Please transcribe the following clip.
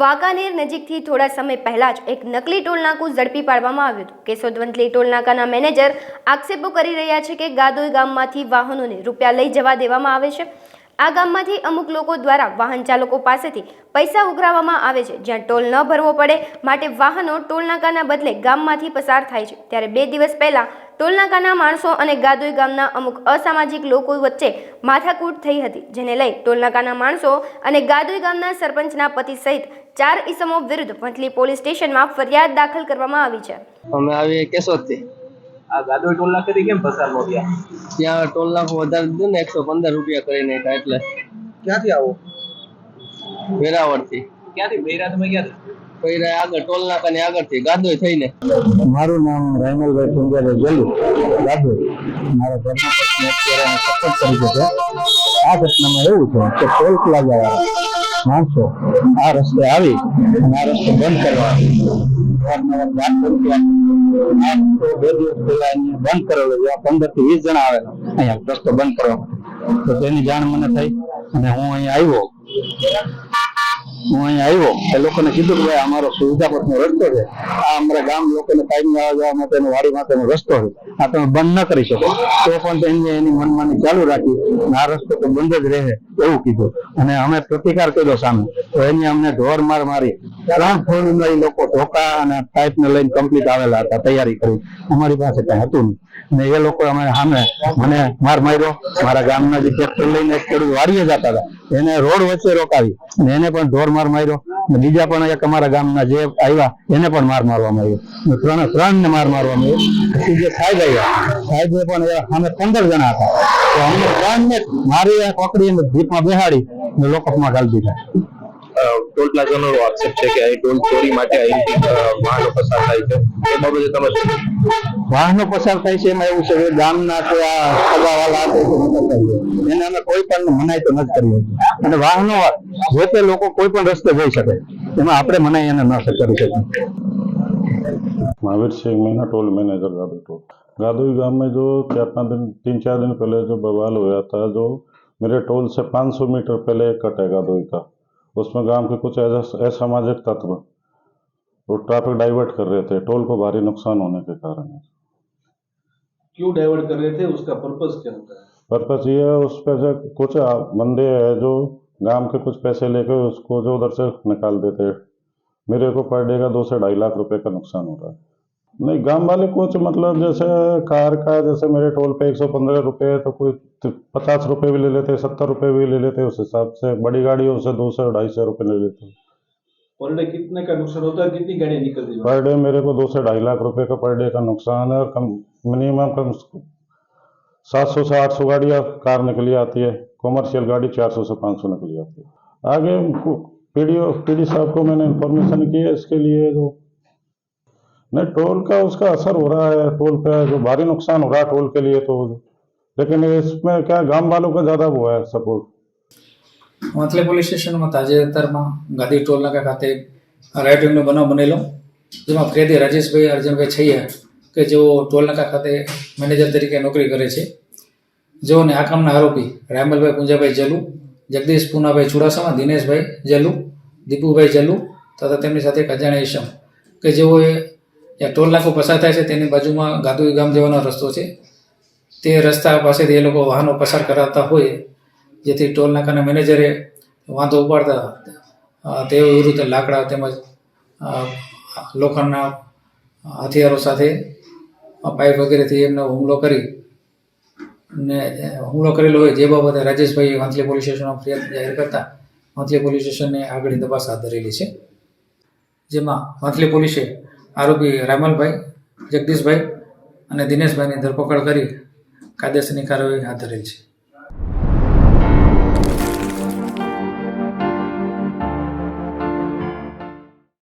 વાંકાનેર નજીકથી થોડા સમય પહેલા જ એક નકલી ટોલનાકું ઝડપી પાડવામાં આવ્યું હતું. કેશોદવંતલી ટોલનાકાના મેનેજર આક્ષેપો કરી રહ્યા છે કે ગાદોઈ ગામમાંથી વાહનોને રૂપિયા લઈ જવા દેવામાં આવે છે. આ ગામમાંથી અમુક લોકો દ્વારા વાહન ચાલકો પાસેથી પૈસા ઉઘરાવવામાં આવે છે. જ્યાં ટોલ ન ભરવો પડે માટે વાહનો ટોલનાકાના બદલે ગામમાંથી પસાર થાય છે. ત્યારે બે દિવસ પહેલા ટોલનાકાના માણસો અને ગાદોઈ ગામના અમુક અસામાજિક લોકો વચ્ચે માથાકૂટ થઈ હતી, જેને લઈ ટોલનાકાના માણસો અને ગાદોઈ ગામના સરપંચના પતિ સહિત ચાર ઈસમો વિરુદ્ધ વંથલી પોલીસ સ્ટેશનમાં ફરિયાદ દાખલ કરવામાં આવી છે. અમે આવીએ કેશોદથી. આ ગાદોઈ ટોલ નાકેથી કેમ પસાર નો થયા ત્યાં ટોલ નાકું વધારે દીધું ને એકસો પંદર રૂપિયા કરી નાખ્યા એટલે. ક્યાંથી આવો? વેરાવળથી. ક્યાંથી? બૈરા તમે ક્યાંથી? આગળ ટોલ થઈને. મારું નામ રાયમલભાઈ ગેલુ દાદુ મારા ઘરના પત્ની અત્યારે સપોર્ટ તરીકે છે. આ ઘટનામાં એવું છે કે ટોલ પ્લાઝા વાળા માણસો આ રસ્તે આવી અને આ રસ્તો બંધ કરવા બે દિવસ પહેલા અહીંયા બંધ કરેલો થી વીસ જણા આવેલા. અહીંયા રસ્તો બંધ કરવા તો તેની જાણ મને થઈ અને હું અહીંયા આવ્યો. હું આવ્યો. એ લોકોને કીધું કે અમારો સુવિધાપથનો રસ્તો છે. આ અમારા ગામ લોકોને કાયમી આવવા જવા માટેનો વાડી માટેનો રસ્તો છે. આ તમે બંધ ન કરી શકો. તો પણ તેમને એની મનમાની ચાલુ રાખી આ રસ્તો તો બંધ જ રહે. એવું કીધું. અને અમે પ્રતિકાર કર્યો સામે. તો એની અમને ઢોર માર મારી. ત્રણ ફોન એ લોકો ધોકા અને પાઇપ ને લઈને કમ્પ્લીટ આવેલા હતા, તૈયારી કરી. અમારી પાસે કઈ હતું અને એ લોકો અમે સામે મને માર માર્યો. મારા ગામના જે ટ્રેક્ટર લઈને ખેડૂત વાડીએ જતા હતા. એને રોડ વચ્ચે રોકાવી. અને એને પણ ઢોર માર માર્યો. બીજા પણ એક અમારા ગામના જે આવ્યા, એને પણ માર મારવામાં આવ્યો. ત્રણ ત્રણે ને માર મારવામાં આવ્યો. જે સાહેબ આવ્યા, સાહેબ પણ સામે પંદર જણા હતા. તો અમને ત્રણને મારી આ પકડીને જીપમાં બેહાડી લોકઅપમાં ગાળી દીધા. ટોલ પ્લાઝાનો આક્ષેપ છે કે અહીં ટોલ ચોરી માટે અહીંથી વાહનો પસાર થાય છે. એ બાબતે તમે વાહનો પસાર થાય છે એમાં એવું છે કે ગામના કે આ સભાવાલા એને અમે કોઈ પણ મનાય તો નથી કરી અને વાહનો જે તે લોકો કોઈ પણ રસ્તે જઈ શકે એમાં આપણે મનાય એને ન કરી શકીએ. મહાવીર સિંહ મહિના ટોલ મેનેજર ગાડી ટોલ गादोई गाँव में जो चार पाँच दिन तीन चार दिन पहले जो बवाल हुआ था जो मेरे टोल से 500 मीटर पहले एक कट है गादोई का। उसमें गाँव के कुछ असामाजिक तत्व वो ट्रैफ़िक डाइवर्ट कर रहे थे टोल को भारी नुकसान होने के कारण। क्यों डाइवर्ट कर रहे थे? उसका पर्पज क्या होता है? पर्पज ये है उस पर जो कुछ बंदे है जो गाँव के कुछ पैसे लेकर उसको जो उधर से निकाल देते मेरे को पर डे का दो से ढाई लाख रुपए का नुकसान हो रहा है। नहीं गाँव वाले कुछ मतलब जैसे कार का जैसे मेरे टोल पे एक सौ पंद्रह रुपये तो कोई पचास रुपये भी ले लेते सत्तर रुपये भी ले लेते हैं उस हिसाब से बड़ी गाड़ी है उससे दो सौ ढाई सौ रुपये ले लेते। हैं पर डे कितने का नुकसान होता है कितनी गाड़ी निकलती है? पर डे मेरे को दो से ढाई लाख रुपए का पर डे का नुकसान है और कम मिनिमम कम सात सौ से आठ सौ गाड़ियाँ कार निकली आती है कॉमर्शियल गाड़ी चार सौ से पाँच सौ निकली आती है। आगे पी डी साहब को मैंने इन्फॉर्मेशन की है इसके लिए जो नहीं टोल का उसका असर हो रहा है टोल पे जो भारी नुकसान हो रहा है टोल के लिए तो लेकिन इसमें क्या गांव वालों का ज़्यादा वो है सपोर्ट માથલે પોલીસ સ્ટેશનમાં તાજેતરમાં ગાંધી ટોલ નાકા ખાતે રાઇટિંગનો બનાવ બનેલો જેમાં ફરિયાદી રાજેશભાઈ અર્જુનભાઈ છૈયા કે જેઓ ટોલ નાકા ખાતે મેનેજર તરીકે નોકરી કરે છે જેઓને આ કામના આરોપી રાયમલભાઈ પુંજાભાઈ જલુ જગદીશ પૂનાભાઈ ચુડાસમા દિનેશભાઈ જલુ દીપુભાઈ જલુ તથા તેમની સાથે એક અજાણ્યા ઈસમ કે જેઓએ જ્યાં ટોલ નાકો પસાર થાય છે, તેની બાજુમાં ગાદુઈ ગામ જવાનો રસ્તો છે. તે રસ્તા પાસેથી એ લોકો વાહનો પસાર કરાવતા હોય, જેથી ટોલ નાકાના મેનેજરે વાંધો ઉપાડતા તે વિરુદ્ધ લાકડા તેમજ લોખંડના હથિયારો સાથે પાઇપ વગેરેથી એમનો હુમલો કરી, ને હુમલો કરેલો હોય, જે બાબતે રાજેશભાઈ વાંથલી પોલીસ સ્ટેશનમાં ફરિયાદ જાહેર કરતા, વાંથલી પોલીસ સ્ટેશને આગળની તપાસ હાથ ધરેલી છે. જેમાં વાંથલી પોલીસે આરોપી રામલભાઈ જગદીશભાઈ અને દિનેશભાઈની ધરપકડ કરી કાયદેસરની કાર્યવાહી હાથ ધરેલ છે.